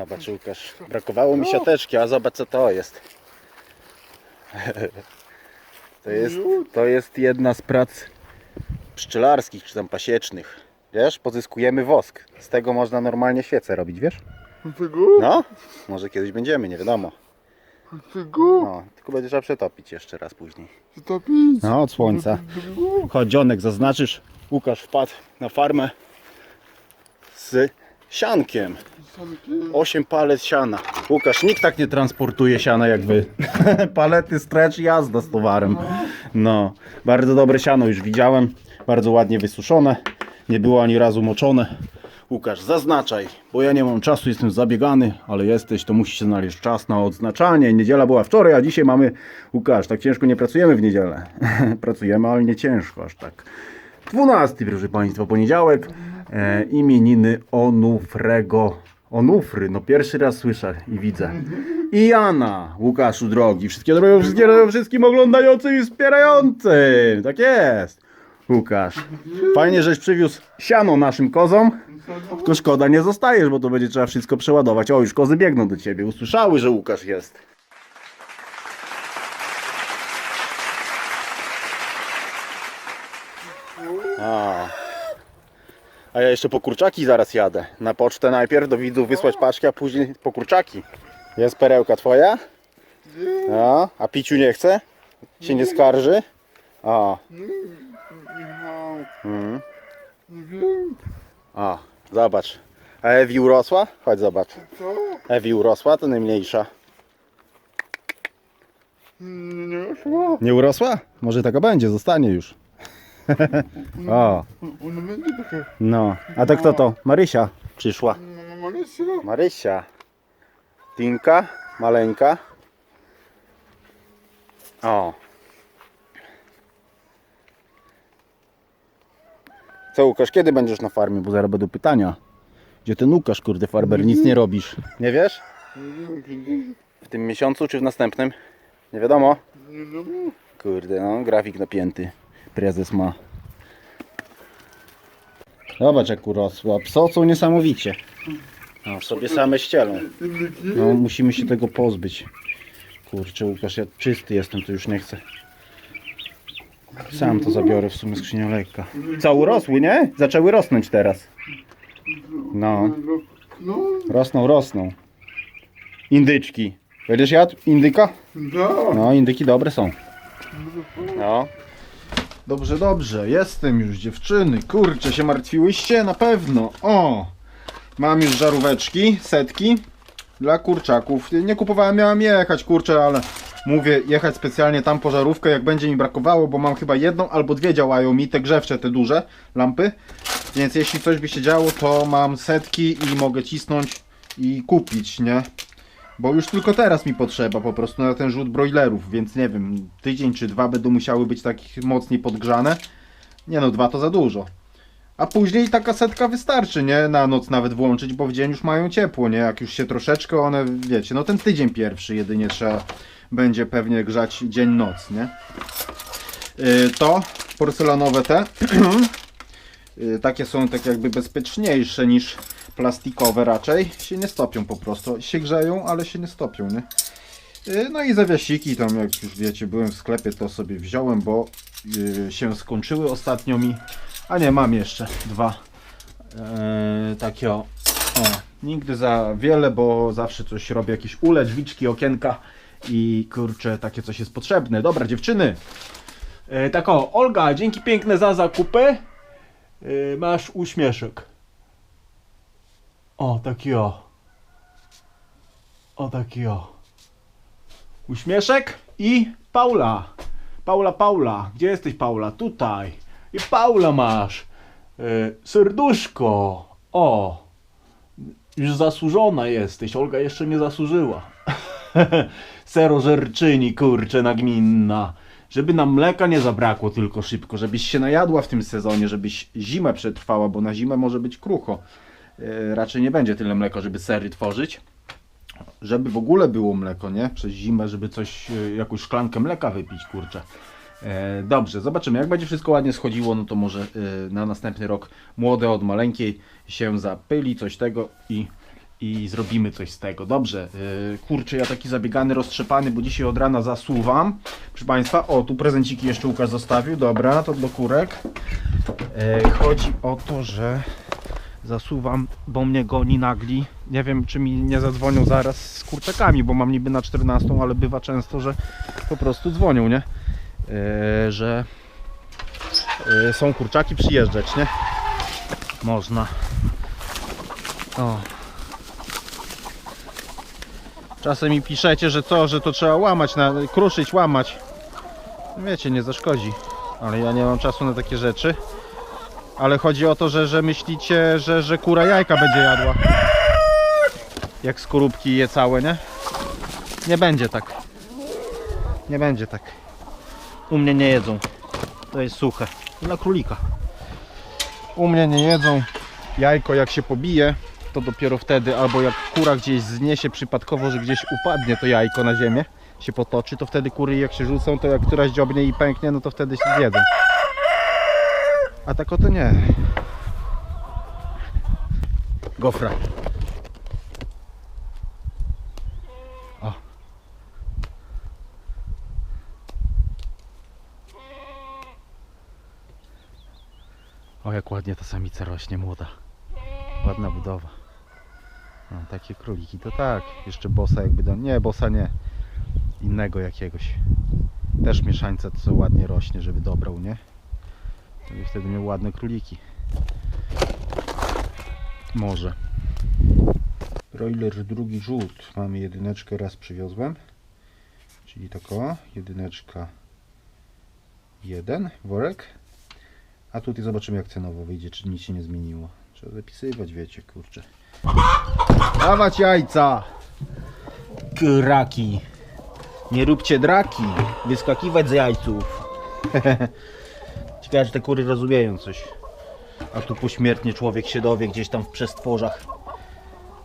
Zobacz Łukasz, brakowało mi siateczki, a zobacz co to jest. To jest, to jest jedna z prac pszczelarskich czy tam pasiecznych. Wiesz, pozyskujemy wosk. Z tego można normalnie świece robić, wiesz? No, może kiedyś będziemy, nie wiadomo. No, tylko będzie trzeba przetopić jeszcze raz później. Zatopić? No, od słońca. Chodź, dzionek, zaznaczysz. Łukasz wpadł na farmę z siankiem. 8 palet siana. Łukasz, nikt tak nie transportuje siana jak wy. Palety, stretch, jazda z towarem. No, bardzo dobre siano już widziałem. Bardzo ładnie wysuszone. Nie było ani razu moczone. Łukasz, zaznaczaj, bo ja nie mam czasu, jestem zabiegany, ale jesteś, to musi się znaleźć czas na odznaczanie. Niedziela była wczoraj, a dzisiaj mamy, Łukasz, tak ciężko nie pracujemy w niedzielę. Pracujemy, ale nie ciężko aż tak. 12, proszę Państwa, poniedziałek. E, imieniny Onufrego. Onufry, no pierwszy raz słyszę i widzę. I Jana, Łukaszu drogi. Wszystkiego dobrego, wszystkiego dobrego wszystkim oglądającym i wspierającym. Tak jest. Łukasz, fajnie, żeś przywiózł siano naszym kozom. Tylko szkoda, nie zostajesz, bo to będzie trzeba wszystko przeładować. O, już kozy biegną do ciebie. Usłyszały, że Łukasz jest. A ja jeszcze po kurczaki zaraz jadę. Na pocztę najpierw do widzów wysłać paczkę, a później po kurczaki. Jest perełka twoja? A, a piciu nie chce? Się nie skarży? Mm. Nie wiem, A, zobacz. A Ewi urosła? Chodź zobacz. Ewi urosła, to najmniejsza. Nie urosła? Może taka będzie, zostanie już. o, no. A to kto to? Marysia przyszła. Marysia. Marysia. Tinka, maleńka. O. Co Łukasz, kiedy będziesz na farmie? Bo zaraz będą pytania. Gdzie ten Łukasz, kurde, farber, nic nie robisz. Nie wiesz? Nie wiem. W tym miesiącu czy w następnym? Nie wiadomo. Kurde, no, grafik napięty. Prezes ma. Zobacz jak urosła. Pso są niesamowicie. No, sobie same ścielą. No, musimy się tego pozbyć. Kurczę, Łukasz, ja czysty jestem, to już nie chcę. Sam to zabiorę w sumie skrzynią lekka. Co, urosły, nie? Zaczęły rosnąć teraz. No, No, rosną, rosną. Indyczki. Będziesz jadł indyka? da. No, indyki dobre są. No. Dobrze, dobrze. Jestem już, dziewczyny. Kurczę, się martwiłyście? Na pewno. O! Mam już żaróweczki, setki dla kurczaków. Nie kupowałem, miałem jechać, kurczę, ale mówię, jechać specjalnie tam po żarówkę, jak będzie mi brakowało, bo mam chyba jedną albo dwie działają mi, te grzewcze, te duże lampy. Więc jeśli coś by się działo, to mam setki i mogę cisnąć i kupić, nie? Bo już tylko teraz mi potrzeba po prostu na ten rzut broilerów, więc nie wiem, tydzień czy dwa będą musiały być tak mocniej podgrzane. Nie no, dwa to za dużo. A później taka setka wystarczy, nie? Na noc nawet włączyć, bo w dzień już mają ciepło, nie? Jak już się troszeczkę one, wiecie, no ten tydzień pierwszy jedynie trzeba będzie pewnie grzać dzień-noc, nie? Yy, to porcelanowe te, takie są tak jakby bezpieczniejsze niż plastikowe raczej się nie stopią po prostu. Się grzeją, ale się nie stopią, nie? Yy, No i zawiasiki tam, jak już wiecie, byłem w sklepie, to sobie wziąłem, bo yy, się skończyły ostatnio mi. A nie, mam jeszcze dwa. Yy, takie o. o. Nigdy za wiele, bo zawsze coś robię, jakieś ule, drzwiczki, okienka i kurczę, takie coś jest potrzebne. Dobra, dziewczyny. Yy, tak o, Olga, dzięki piękne za zakupy. Yy, masz uśmieszek. O, taki o. O, taki o. Uśmieszek i Paula. Paula, Paula. Gdzie jesteś, Paula? Tutaj. I Paula masz. E, serduszko. O. Już zasłużona jesteś. Olga jeszcze nie zasłużyła. Serożerczyni, kurczę, nagminna. Żeby nam mleka nie zabrakło tylko szybko, żebyś się najadła w tym sezonie, żebyś zimę przetrwała, bo na zimę może być krucho. E, raczej nie będzie tyle mleka, żeby sery tworzyć. Żeby w ogóle było mleko, nie? Przez zimę, żeby coś, e, jakąś szklankę mleka wypić, kurczę. E, dobrze, zobaczymy. Jak będzie wszystko ładnie schodziło, no to może na następny rok młode od maleńkiej się zapyli, coś tego i i zrobimy coś z tego. Dobrze, yy, kurczę, ja taki zabiegany, roztrzepany, bo dzisiaj od rana zasuwam. Proszę Państwa, o, tu prezenciki jeszcze Łukasz zostawił, dobra, to do kurek. Yy, chodzi o to, że zasuwam, bo mnie goni nagli. Nie wiem, czy mi nie zadzwonią zaraz z kurczakami, bo mam niby na 14, ale bywa często, że po prostu dzwonią, nie? Yy, że yy, są kurczaki przyjeżdżać, nie? Można. O. Czasem mi piszecie, że co, że to trzeba łamać, na, kruszyć, łamać. Wiecie, nie zaszkodzi. Ale ja nie mam czasu na takie rzeczy. Ale chodzi o to, że, że myślicie, że, że kura jajka będzie jadła. Jak skorupki je całe, nie? Nie będzie tak. Nie będzie tak. U mnie nie jedzą. To jest suche. Dla królika. U mnie nie jedzą. Jajko jak się pobije, to dopiero wtedy, albo jak kura gdzieś zniesie przypadkowo, że gdzieś upadnie to jajko na ziemię, się potoczy, to wtedy kury jak się rzucą, to jak któraś dziobnie i pęknie, no to wtedy się zjedzą. A tak oto nie. Gofra. O. O, jak ładnie ta samica rośnie, młoda. Ładna budowa. No, takie króliki to tak. Jeszcze bosa jakby do... Nie, bosa nie. Innego jakiegoś. Też mieszańca co ładnie rośnie, żeby dobrał, nie? I wtedy miał ładne króliki. Może. Broiler drugi rzut. Mamy jedyneczkę, raz przywiozłem. Czyli tako, jedyneczka jeden, worek. A tutaj zobaczymy jak cenowo wyjdzie, czy nic się nie zmieniło. Trzeba zapisywać, wiecie, kurczę. Dawać jajca! Kraki. Nie róbcie draki. Wyskakiwać z jajców. Ciekawe, czy te kury rozumieją coś. A tu pośmiertnie człowiek się dowie gdzieś tam w przestworzach,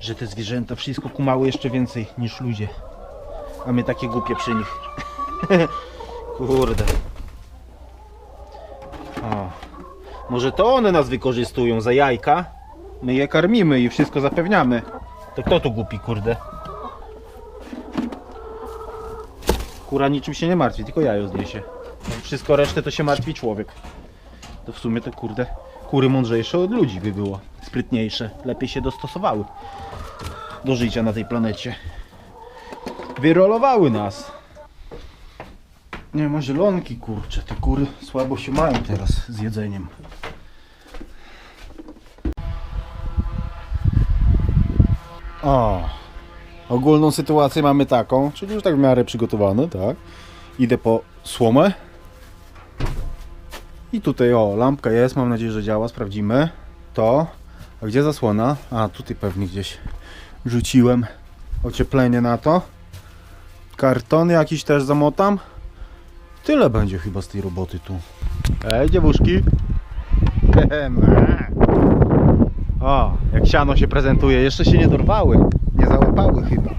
że te zwierzęta wszystko kumały jeszcze więcej niż ludzie. A my takie głupie przy nich. Kurde. O. Może to one nas wykorzystują za jajka? My je karmimy i wszystko zapewniamy. To kto tu głupi, kurde? Kura niczym się nie martwi, tylko jajo zniesie. Wszystko resztę to się martwi człowiek. To w sumie to kurde, kury mądrzejsze od ludzi by było. Sprytniejsze, lepiej się dostosowały do życia na tej planecie. Wyrolowały nas. Nie ma zielonki, kurcze. Te kury słabo się mają teraz z jedzeniem. O, ogólną sytuację mamy taką, czyli już tak w miarę przygotowane, tak. Idę po słomę. I tutaj o, lampka jest, mam nadzieję, że działa, sprawdzimy. To. A gdzie zasłona? A, tutaj pewnie gdzieś rzuciłem ocieplenie na to. Karton jakiś też zamotam. Tyle będzie chyba z tej roboty tu. Ej, dziewuszki. O, jak siano się prezentuje. Jeszcze się nie dorwały. Nie załapały chyba.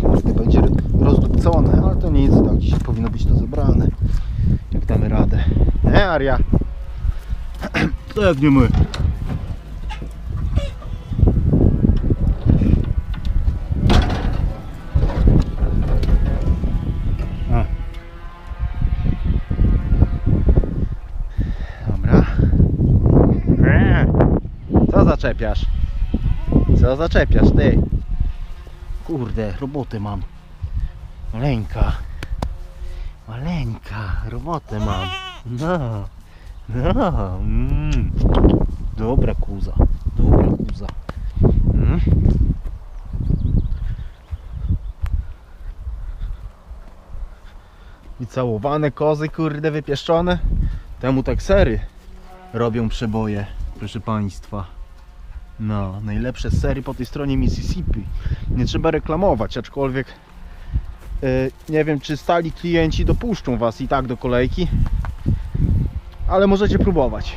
Kurde, będzie rozdupcone, ale to nic. Tak, dzisiaj powinno być to zebrane. Jak damy radę. Nie, Aria? To jak nie my. Zaczepiasz? Co zaczepiasz ty? Kurde, roboty mam. Maleńka. Maleńka, robotę mam. No. No. Mm. Dobra kuza. Dobra kuza. Mm. I całowane kozy, kurde, wypieszczone. Temu tak sery robią przeboje, proszę Państwa. No, najlepsze sery po tej stronie Mississippi. Nie trzeba reklamować, aczkolwiek yy, nie wiem, czy stali klienci dopuszczą Was i tak do kolejki, ale możecie próbować.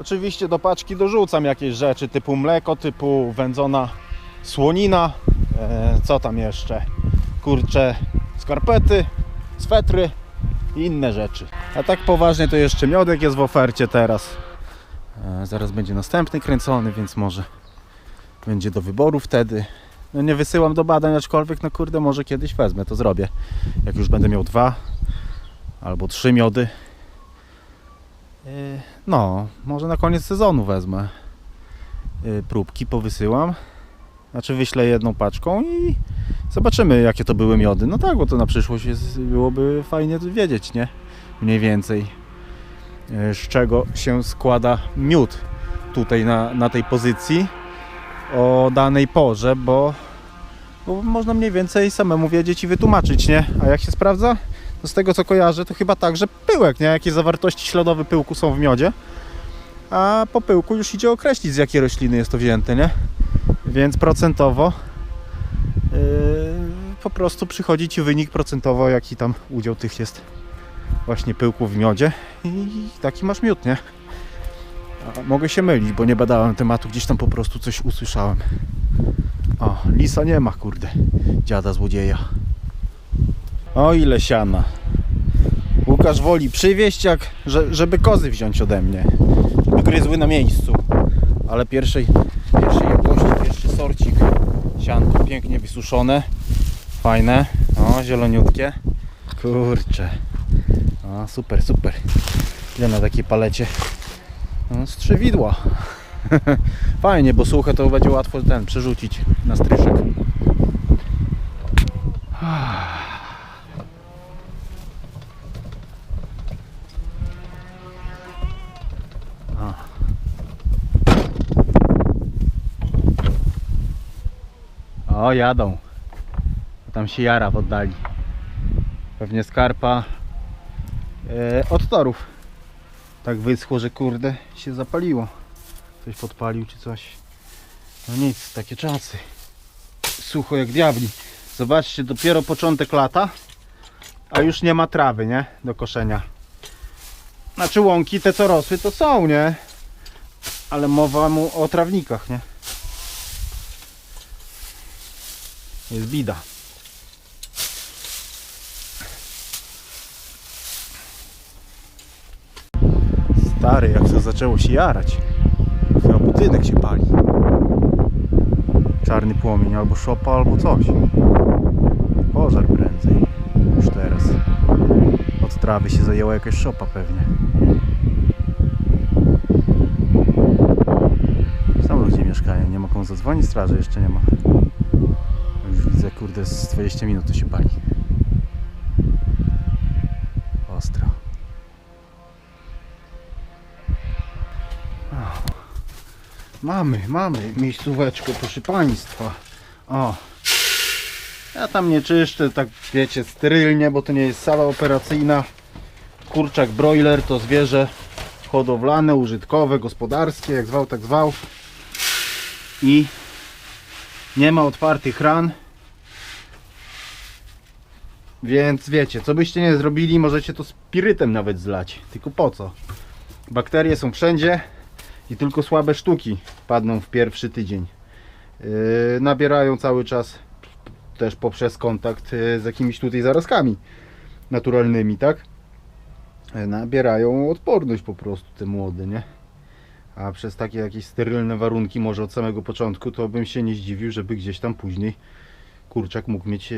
Oczywiście do paczki dorzucam jakieś rzeczy typu mleko, typu wędzona słonina, e, co tam jeszcze, kurcze, skarpety, swetry i inne rzeczy. A tak poważnie to jeszcze miodek jest w ofercie teraz. E, Zaraz będzie następny kręcony, więc może będzie do wyboru wtedy. No nie wysyłam do badań, aczkolwiek no kurde, może kiedyś wezmę, to zrobię. Jak już będę miał dwa albo trzy miody. E, No, może na koniec sezonu wezmę. E, Próbki powysyłam. Znaczy wyślę jedną paczką i zobaczymy jakie to były miody. No tak, bo to na przyszłość jest, byłoby fajnie wiedzieć, nie? Mniej więcej z czego się składa miód tutaj na, na tej pozycji o danej porze, bo, bo można mniej więcej samemu wiedzieć i wytłumaczyć, nie? A jak się sprawdza? Z tego co kojarzę, to chyba tak, że pyłek, nie? Jakie zawartości śladowe pyłku są w miodzie, a po pyłku już idzie określić z jakiej rośliny jest to wzięte, nie? Więc procentowo yy, po prostu przychodzi Ci wynik procentowo, jaki tam udział tych jest właśnie pyłków w miodzie i taki masz miód, nie? A mogę się mylić, bo nie badałem tematu, gdzieś tam po prostu coś usłyszałem. O, lisa nie ma, kurde, dziada złodzieja. O ile siana. Łukasz woli przywieźć, jak, że, żeby kozy wziąć ode mnie. Żeby gryzły na miejscu. Ale pierwszej, pierwszej jakości, pierwszy sorcik. Sianko pięknie wysuszone. Fajne. O, zieloniutkie. Kurcze. O, super, super. Ile na takiej palecie? No. Fajnie, bo suche to będzie łatwo ten przerzucić na stryszek. O, jadą. Tam się jara w oddali. Pewnie skarpa od torów. Tak wyschło, że kurde się zapaliło. Ktoś podpalił czy coś. No nic, takie czasy. Sucho jak diabli. Zobaczcie, dopiero początek lata, a już nie ma trawy, nie? Do koszenia. Znaczy łąki te co rosły to są, nie? Ale mowa mu o trawnikach, nie? Jest bida. Stary, jak to zaczęło się jarać. Chyba budynek się pali. Czarny płomień, albo szopa, albo coś. Pożar prędzej. Już teraz. Od trawy się zajęła jakaś szopa pewnie. Sam ludzie mieszkają, nie komu zadzwonić, straży jeszcze nie ma. Już widzę, kurde, z 20 minut to się pali. Ostro. Mamy, mamy miejscóweczkę, proszę Państwa. O. Ja tam nie czyszczę, tak wiecie, sterylnie, bo to nie jest sala operacyjna. Kurczak broiler to zwierzę hodowlane, użytkowe, gospodarskie, jak zwał, tak zwał. I nie ma otwartych ran. Więc wiecie, co byście nie zrobili, możecie to spirytem nawet zlać. Tylko po co? Bakterie są wszędzie i tylko słabe sztuki padną w pierwszy tydzień. Yy, nabierają cały czas też poprzez kontakt yy, z jakimiś tutaj zarazkami naturalnymi, tak? Yy, nabierają odporność po prostu te młode, nie? A przez takie jakieś sterylne warunki, może od samego początku, to bym się nie zdziwił, żeby gdzieś tam później kurczak mógł mieć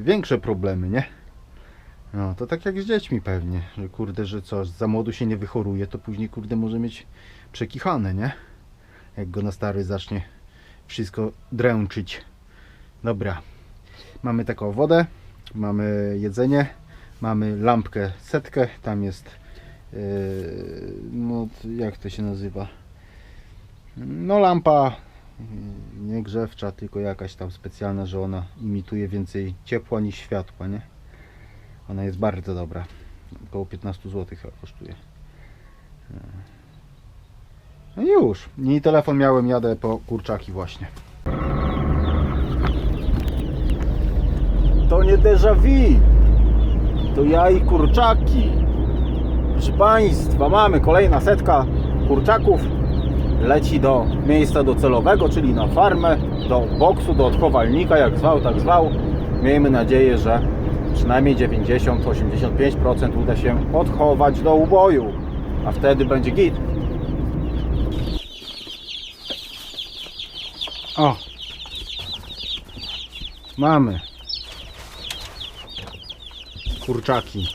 większe problemy, nie? No, to tak jak z dziećmi pewnie, że kurde, że co, za młodu się nie wychoruje, to później kurde może mieć przekichane, nie? Jak go na stary zacznie wszystko dręczyć. Dobra, mamy taką wodę, mamy jedzenie, mamy lampkę setkę, tam jest yy, no jak to się nazywa? No lampa yy, nie grzewcza, tylko jakaś tam specjalna, że ona imituje więcej ciepła niż światła, nie? Ona jest bardzo dobra. Około 15 zł kosztuje. No i już. I telefon miałem, jadę po kurczaki właśnie. To nie déjà vu. To ja i kurczaki. Proszę Państwa, mamy kolejna setka kurczaków. Leci do miejsca docelowego, czyli na farmę, do boksu, do odchowalnika, jak zwał, tak zwał. Miejmy nadzieję, że przynajmniej 90-85% uda się odchować do uboju, a wtedy będzie git. O! Mamy kurczaki.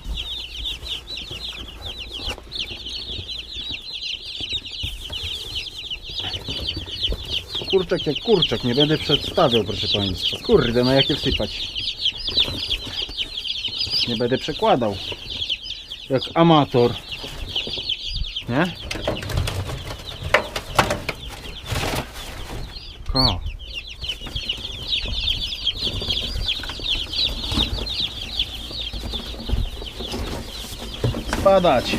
Kurczek jak kurczek, nie będę przedstawiał proszę Państwa. Kurde, na no jakie wsypać. Nie będę przekładał. Jak amator. Nie? Ko. Spadać.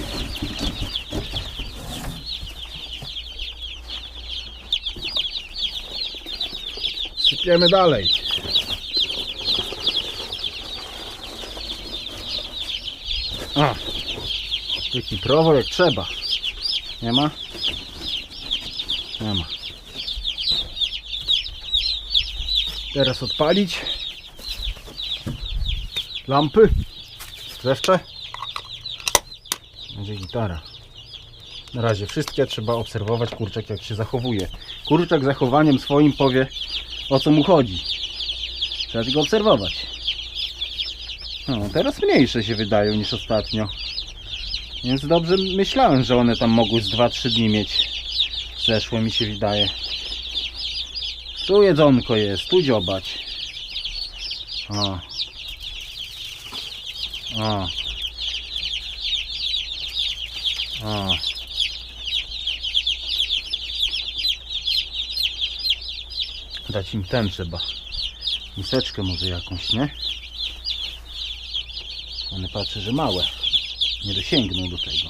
Sypiemy dalej. A, taki prowol jak trzeba. Nie ma? Nie ma. Teraz odpalić. Lampy. Grzewcze. Będzie gitara. Na razie wszystkie trzeba obserwować kurczak jak się zachowuje. Kurczak zachowaniem swoim powie o co mu chodzi. Trzeba tylko obserwować. No, teraz mniejsze się wydają niż ostatnio. Więc dobrze myślałem, że one tam mogły z 2-3 dni mieć. Zeszło mi się wydaje. Tu jedzonko jest, tu dziobać. O. O. O. Dać im ten trzeba. Miseczkę może jakąś, nie? One patrzę, że małe. Nie dosięgną do tego.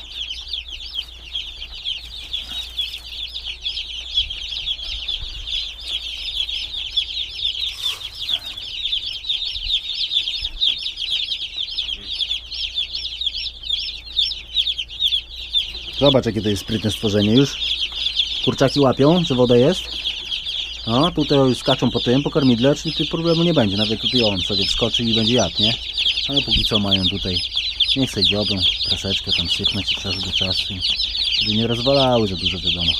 Zobacz jakie to jest sprytne stworzenie już. Kurczaki łapią, że woda jest. No, tutaj skaczą po tym, po kormidle, czyli problemu nie będzie. Nawet tutaj on sobie wskoczy i będzie jadł, nie? Ale póki co mają tutaj, niech sobie troszeczkę tam sypnąć od czasu do czasu. Żeby nie rozwalały za dużo, wiadomo.